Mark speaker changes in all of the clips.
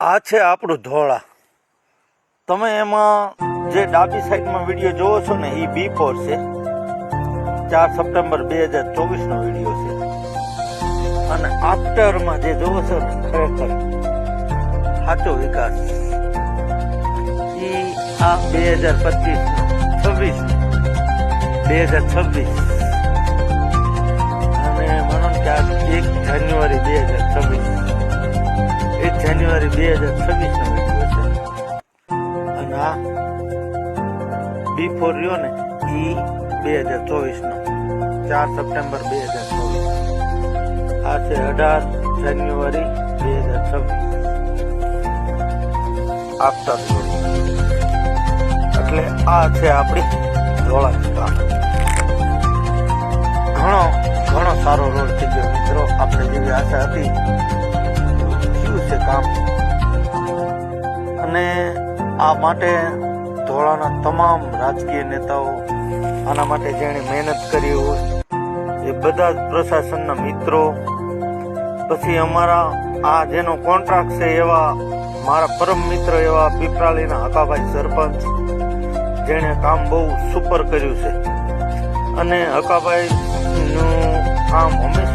Speaker 1: આ છે આપણું ધોળા. તમે એમાં જે ડાબી સાઈડમાં વીડિયો જોવો છો ને, એ બી ફોર છે. ચાર સપ્ટેમ્બર બે હજાર ચોવીસનો વીડિયો છે. અને આફ્ટરમાં જે જોવો છો ખરેખર સાચો વિકાસ. એ આ બે હજાર પચીસ છવ્વીસ બે હજાર છવ્વીસ. બે હજાર છવ્વીસ નો વીડિયો છે. અને આ બી રહ્યો ને, ઈ બે હજાર ચોવીસનો. ચાર સપ્ટેમ્બર બે હજાર ચોવીસ. આ છે અઢાર જાન્યુઆરી બે હજાર છવ્વીસ. આફ્ટર એટલે આ છે આપણી ધોળા ઘણો ઘણો સારો રોલ થઈ ગયો મિત્રો. આપણે જેવી આશા હતી આ માટે ધોળાના તમામ રાજકીય નેતાઓ આના માટે જેણે મહેનત કરી હોય એ બધા જ પ્રશાસનના મિત્રો, પછી અમારા આ જેનો કોન્ટ્રાક્ટ છે એવા મારા પરમ મિત્ર એવા પીપરાલીના હકાભાઈ સરપંચ, જેણે કામ બહુ સુપર કર્યું છે. અને હકાભાઈનું કામ હંમેશા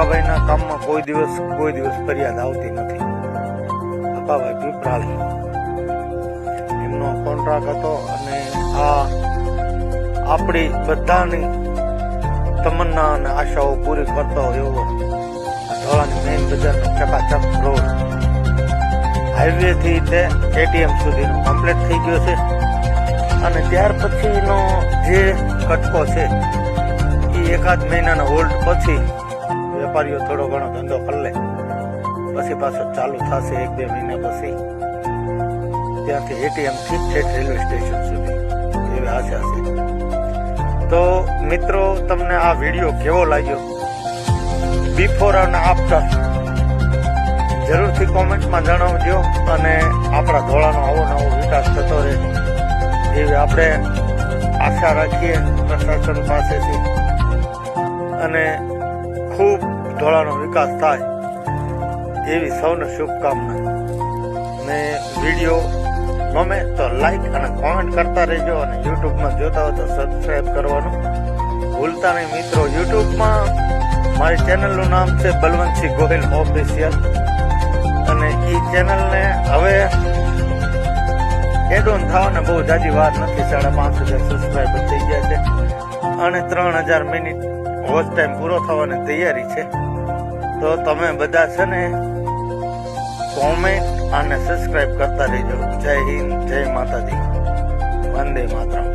Speaker 1: એ કામમાં કોઈ દિવસ કોઈ દિવસ ફરિયાદ આવતી નથી. હકાભાઈ પીપરાલ એમનો કોન્ટ્રાક્ટ હતો અને આ આપણી બધાની તમન્ના અને આશાઓ પૂરી કરતો એવો ધોળાની મેઇન બજારનો ચકાચક રોડ. હાઈવે થી તે એટીએમ સુધીનો કમ્પ્લીટ થઈ ગયો છે. અને ત્યાર પછીનો જે કટકો છે એ એકાદ મહિનાના હોલ્ડ પછી વેપારીઓ થોડો ઘણો ધંધો કરી લે. પછી પાછો ચાલુ થશે એક બે મહિના પછી. ત્યાંથી એટીએમથી છેક રેલવે સ્ટેશન સુધી. એવી આશા છે. તો મિત્રો, તમને આ વીડિયો કેવો લાગ્યો? બિફોર અને આફ્ટર જરૂરથી કોમેન્ટમાં જણાવજો અને આપણા ધોળાનો આવો નવો વિકાસ થતો રહે. એવી આપણે આશા રાખીએ પ્રશાસન પાસેથી. અને ખૂબ ધોળાનો વિકાસ થાય એવી સૌને શુભકામના. ને વીડિયો ગમે તો લાઈક અને કોમેન્ટ કરતા રહેજો અને યુટ્યુબમાં જોતા હોય તો સબસ્ક્રાઈબ કરવાનું ભૂલતા નહીં. મિત્રો, યુટ્યુબમાં મારી ચેનલનું નામ છે બલવંતસિંહ ગોહિલ ઓફિશિયલ અને એ ચેનલને હવે એડ ઓન થવાને બહુ જાજી વાર નથી. સાડા પાંચ હજાર સબસ્ક્રાઈબર થઈ ગયા છે. અને ત્રણ હજાર મિનિટ વોચ ટાઈમ પૂરો થવાની તૈયારી છે. તો તમે બધા છે ને કોમેન્ટ અને સબસ્ક્રાઈબ કરતા રહેજો. જય હિન્દ, જય માતાજી. વંદે માતરમ.